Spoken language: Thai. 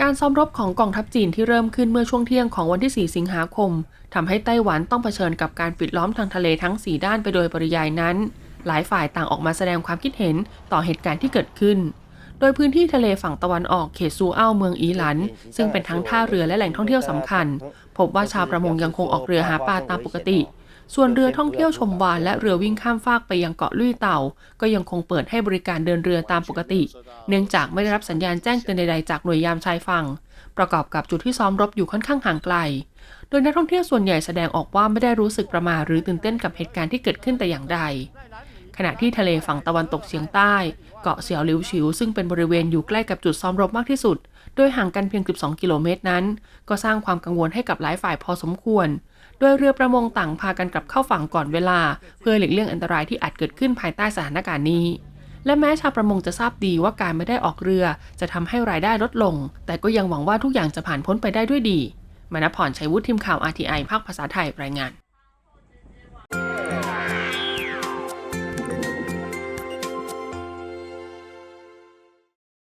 การซ้อมรบของกองทัพจีนที่เริ่มขึ้นเมื่อช่วงเที่ยงของวันที่ 4 สิงหาคมทำให้ไต้หวันต้องเผชิญกับการปิดล้อมทางทะเลทั้ง 4 ด้านไปโดยปริยายนั้น หลายฝ่ายต่างออกมาแสดงความคิดเห็นต่อเหตุการณ์ที่เกิดขึ้น โดยพื้นที่ทะเลฝั่งตะวันออกเขตซูเอ้าเมืองอีหลัน ซึ่งเป็นทั้งท่าเรือและแหล่งท่องเที่ยวสำคัญ พบว่าชาวประมงยังคงออกเรือหาปลาตามปกติ ส่วนเรือท่องเที่ยวชมวานและเรือวิ่งข้ามฟากไปยังเกาะลุยเต่า ก็ยังคงเปิดให้บริการเดินเรือตามปกติ เนื่องจากไม่ได้รับสัญญาณแจ้งเตือนใดๆจากหน่วยยามชายฝั่ง ประกอบกับจุดที่ซ้อมรบอยู่ค่อนข้างห่างไกล โดยนักท่องเที่ยวส่วนใหญ่แสดงออกว่าไม่ได้รู้สึกประหมาหรือตื่นเต้นกับเหตุการณ์ที่เกิดขึ้นแต่อย่างใด ขณะที่ทะเลฝั่งตะวันตกเฉียงใต้ เกาะเสี่ยวหลิวฉิว ซึ่งเป็นบริเวณอยู่ใกล้กับจุดซ้อมรบมากที่สุด โดยห่างกันเพียง 12 กิโลเมตรนั้น ก็สร้างความกังวลให้กับหลายฝ่ายพอสมควร โดยเรือประมงต่างพากันกลับเข้าฝั่งก่อนเวลา เพื่อหลีกเลี่ยงอันตรายที่อาจเกิดขึ้นภายใต้สถานการณ์นี้และแม้ชาวประมงจะทราบดีว่าการไม่ได้ออกเรือจะทำให้รายได้ลดลง แต่ก็ยังหวังว่าทุกอย่างจะผ่านพ้นไปได้ด้วยดี มณพรชัยวุฒิทีมข่าว RTI ภาคภาษาไทยรายงาน